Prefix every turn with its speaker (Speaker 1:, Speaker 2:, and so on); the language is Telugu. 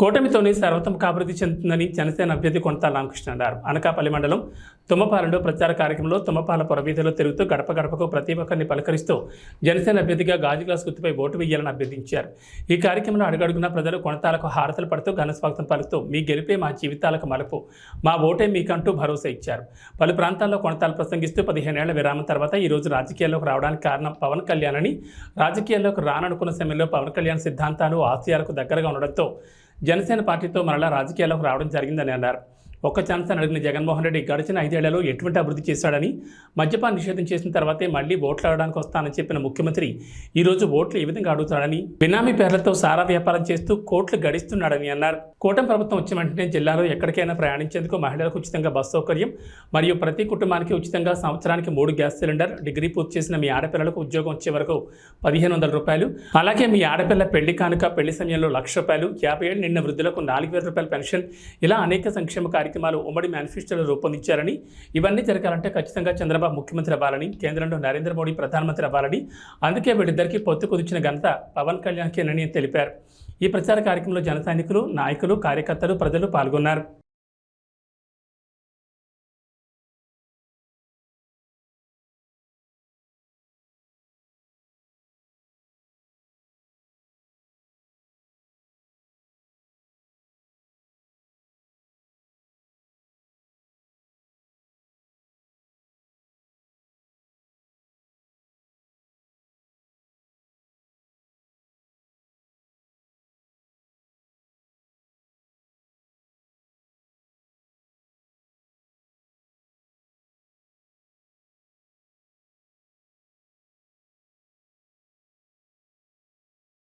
Speaker 1: కూటమితోనే సర్వతమక అభివృద్ధి చెందుతుందని జనసేన అభ్యర్థి కొంత రామకృష్ణ అన్నారు. అనకాపల్లి మండలం తుమ్మపాలలో ప్రచార కార్యక్రమంలో తుమ్మపాల పొరవీధిలో తిరుగుతూ గడప గడపకు ప్రతి ఒక్కరిని పలకరిస్తూ జనసేన అభ్యర్థిగా గాజు గ్లాస్ గుర్తుపై ఓటు వేయాలని అభ్యర్థించారు. ఈ కార్యక్రమంలో అడుగడుగున ప్రజలు కొనతాలకు హారతలు పడుతూ ఘన స్వాగతం పలుకుతూ మీ గెలిపే మా జీవితాలకు మలుపు మా ఓటే మీకంటూ భరోసా ఇచ్చారు. పలు ప్రాంతాల్లో కొనతాలు ప్రసంగిస్తూ పదిహేనేళ్ళ విరామం తర్వాత ఈ రోజు రాజకీయాల్లోకి రావడానికి కారణం పవన్ కళ్యాణ్ అని రాజకీయాల్లోకి రాననుకున్న సమయంలో పవన్ కళ్యాణ్ సిద్ధాంతాలు ఆశయాలకు దగ్గరగా ఉండడంతో జనసేన పార్టీతో మరలా రాజకీయాల్లోకి రావడం జరిగిందని అన్నారు. ఒక్క ఛాన్స్ అని అడిగిన జగన్మోహన్ రెడ్డి గడిచిన ఐదేళ్ళలో ఎటువంటి అభివృద్ధి చేశాడని మద్యపాన్ నిషేధం చేసిన తర్వాతే మళ్ళీ ఓట్లు ఆడడానికి వస్తానని చెప్పిన ముఖ్యమంత్రి ఈ రోజు ఓట్లు ఏ విధంగా అడుగుతాడని బినామీ పేర్లతో సారా వ్యాపారం చేస్తూ కోట్లు గడిస్తున్నాడని అన్నారు. కూటమి ప్రభుత్వం వచ్చిన వెంటనే జిల్లాలో ఎక్కడికైనా ప్రయాణించేందుకు మహిళలకు ఉచితంగా బస్ సౌకర్యం మరియు ప్రతి కుటుంబానికి ఉచితంగా సంవత్సరానికి మూడు గ్యాస్ సిలిండర్ డిగ్రీ పూర్తి చేసిన మీ ఆడపిల్లలకు ఉద్యోగం వచ్చే వరకు పదిహేను వందల రూపాయలు. అలాగే మీ ఆడపిల్ల పెళ్ళి కానుక పెళ్ళి సమయంలో లక్ష రూపాయలు యాభై ఏళ్ళు నిన్న వృద్ధులకు నాలుగు వేల రూపాయల పెన్షన్. ఇలా అనేక సంక్షేమ కార్యక్రమాలు ఉమ్మడి మేనిఫెస్టోలో రూపొందించారని ఇవన్నీ జరగాలంటే ఖచ్చితంగా చంద్రబాబు ముఖ్యమంత్రి అవ్వాలని కేంద్రంలో నరేంద్ర మోడీ ప్రధానమంత్రి అవ్వాలని అందుకే వీళ్ళిద్దరికీ పొత్తు కుదిర్చిన ఘనత పవన్ కళ్యాణ్కి అని తెలిపారు. ఈ ప్రచార కార్యక్రమంలో జన సైనికులు నాయకులు కార్యకర్తలు ప్రజలు పాల్గొన్నారు.